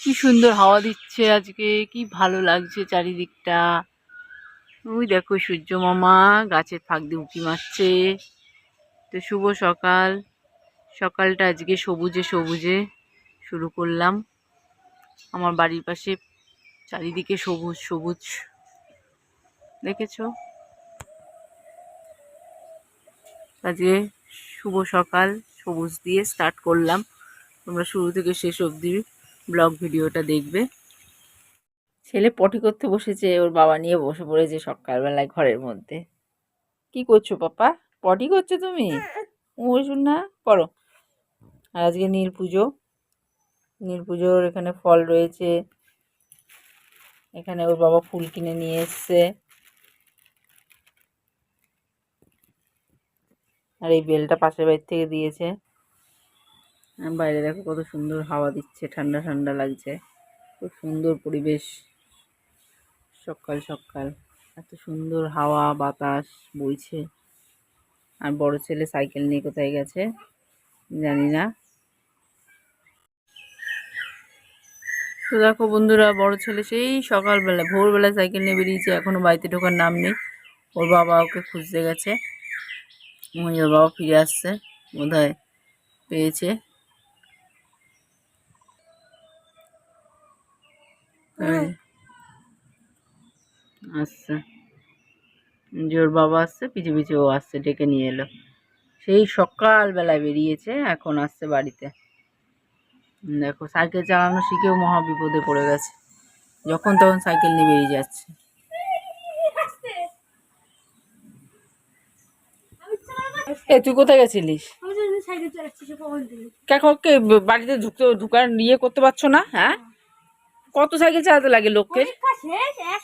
কি সুন্দর হাওয়া দিচ্ছে আজকে, কি ভালো লাগছে চারিদিকটা। ওই দেখো সূর্য মামা গাছের ফাঁক দিয়ে উঁকি মারছে। তো শুভ সকাল। সকালটা আজকে সবুজে সবুজে শুরু করলাম। আমার বাড়ির পাশে চারিদিকে সবুজ সবুজ। দেখেছ? আজকে শুভ সকাল, সবুজ দিয়ে স্টার্ট করলাম। তোমরা শুরু থেকে শেষ অবধি ব্লগ ভিডিওটা দেখবে। ছেলে পটি করতে বসেছে, ওর বাবা নিয়ে বসে পড়েছে সকালবেলায় ঘরের মধ্যে। কি করছ পাপা? পটি করছ তুমি? শুন না করো আর আজকে নীল পুজো। নীল পুজোর এখানে ফল রয়েছে। এখানে ওর বাবা ফুল কিনে নিয়ে এসছে। আর এই বেলটা পাশের বাড়ির থেকে দিয়েছে। বাইরে দেখো কত সুন্দর হাওয়া দিচ্ছে, ঠান্ডা ঠান্ডা লাগছে। খুব সুন্দর পরিবেশ। সকাল সকাল। এত সুন্দর হাওয়া, বাতাস বইছে। আর বড় ছেলে সাইকেল নিয়ে কোথায় গেছে? জানি না। তো দেখো বন্ধুরা, বড় ছেলে সেই সকালবেলা, ভোরবেলা সাইকেল নিয়ে বেরিয়েছে, এখনও বাড়িতে ঢোকার নাম নেই। ওর বাবা ওকে খুঁজতে গেছে। ওর বাবা ফিরে আসছে বোধ পেয়েছে। আচ্ছা। ওর বাবা আসছে পিছু পিছু ও আসছে ডেকে নিয়ে এলো। সেই সকালবেলায় বেরিয়েছে এখন আসছে বাড়িতে। দেখো সাইকেল চালানো শিখেও মহা বিপদে পড়ে গেছে। যখন তখন সাইকেল নিয়ে বেরিয়ে যাচ্ছে। এ তুই কোথায় গেছিলিস? কে বাড়িতে ঢুকতে ঢুকার ইয়ে করতে পারছ না হ্যাঁ? কত সাইকেল চালাতে লাগে লোককে? পরীক্ষা শেষ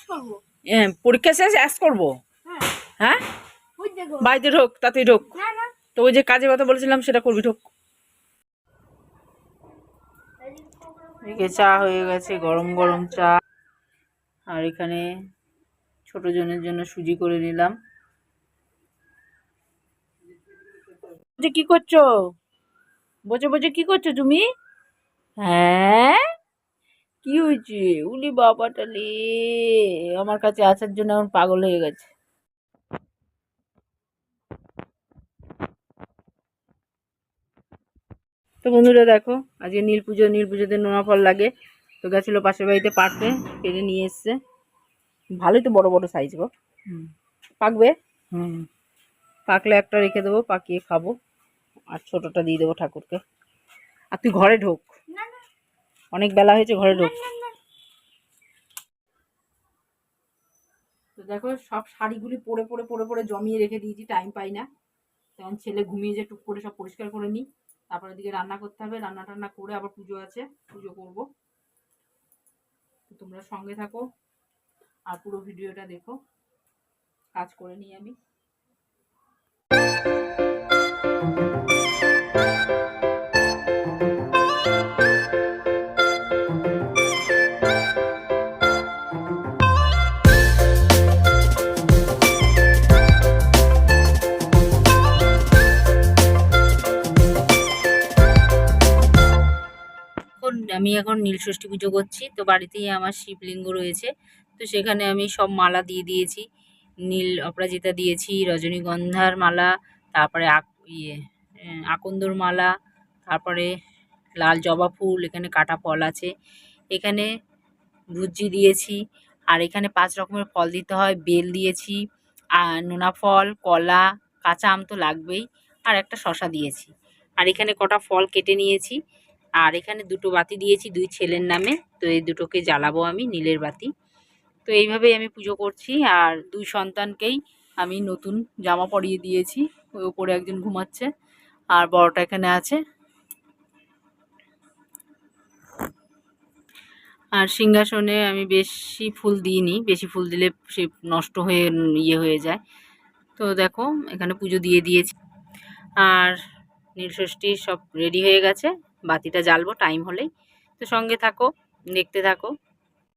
পরীক্ষা অ্যাস করব? হ্যাঁ। হ্যাঁ? দেখো বাড়িতে ঢোক তাতেই ঢোক। তো ওই যে কাজে কথা বলেছিলাম সেটা করবি ঢোক। এদিকে চা হয়ে গেছে গরম গরম চা। আর এখানে ছোট জনের জন্য সুজি করে নিলাম। কি করছ? বসে বসে কি করছ তুমি হ্যাঁ? কি হয়েছে? উলি বাবাটা লে আমার কাছে আসার জন্য এখন পাগল হয়ে গেছে। তো বন্ধুরা দেখো আজকে নীল পুজো নীল পুজোতে নোনা ফল লাগে। তো গেছিল পাশের বাড়িতে পাড়তে পেরে নিয়ে এসছে। ভালোই তো বড় বড় সাইজ গো। পাকবে? হুম। পাকলে একটা রেখে দেবো পাকিয়ে খাব। আর ছোটটা দিয়ে দেবো ঠাকুরকে। আর তুই ঘরে ঢোক। অনেক বেলা হয়েছে, ঘরে ঢোক। তো দেখো, সব শাড়িগুলি পরে পরে পরে পরে জমিয়ে রেখে দিয়েছি টাইম পাই না। তখন ছেলে ঘুমিয়ে যে টুক করে সব পরিষ্কার করে নিই। তারপরে দিকে রান্না করতে হবে, রান্না টান্না করে আবার পুজো আছে, পুজো করব। তোমরা সঙ্গে থাকো, আর পুরো ভিডিওটা দেখো। কাজ করে নিই আমি। এখন আমি এখন নীলষষ্ঠী পুজো করছি, তো বাড়িতেই আমার শিবলিঙ্গ রয়েছে। তো সেখানে আমি সব মালা দিয়ে দিয়েছি। নীল অপরাজিতা দিয়েছি, রজনীগন্ধার মালা, তারপরে আক ইয়ে আকন্দর মালা, তারপরে লাল জবা ফুল, এখানে কাটা ফল আছে। এখানে ভুজি দিয়েছি, আর এখানে পাঁচ রকমের ফল দিতে হয়। বেল দিয়েছি আর নোনা ফল, কলা, কাঁচা আম তো লাগবেই, আর একটা শশা দিয়েছি। আর এখানে কটা ফল কেটে নিয়েছি। আর এখানে দুটো বাতি দিয়েছি, দুই ছেলের নামে। তো এই দুটোকে জ্বালাবো আমি, নীলের বাতি। তো এইভাবেই আমি পুজো করছি। আর দুই সন্তানকেই আমি নতুন জামা পরিয়ে দিয়েছি। ওই ওপরে একজন ঘুমাচ্ছে। আর বড়টা এখানে আছে। আর সিংহাসনে আমি বেশি ফুল দিইনি। বেশি ফুল দিলে সে নষ্ট হয়ে ইয়ে হয়ে যায়। তো দেখো, এখানে পুজো দিয়ে দিয়েছি। আর নীলষষ্ঠী সব রেডি হয়ে গেছে। বাতিটা জ্বালবো টাইম হলেই। তো সঙ্গে থাকো দেখতে থাকো।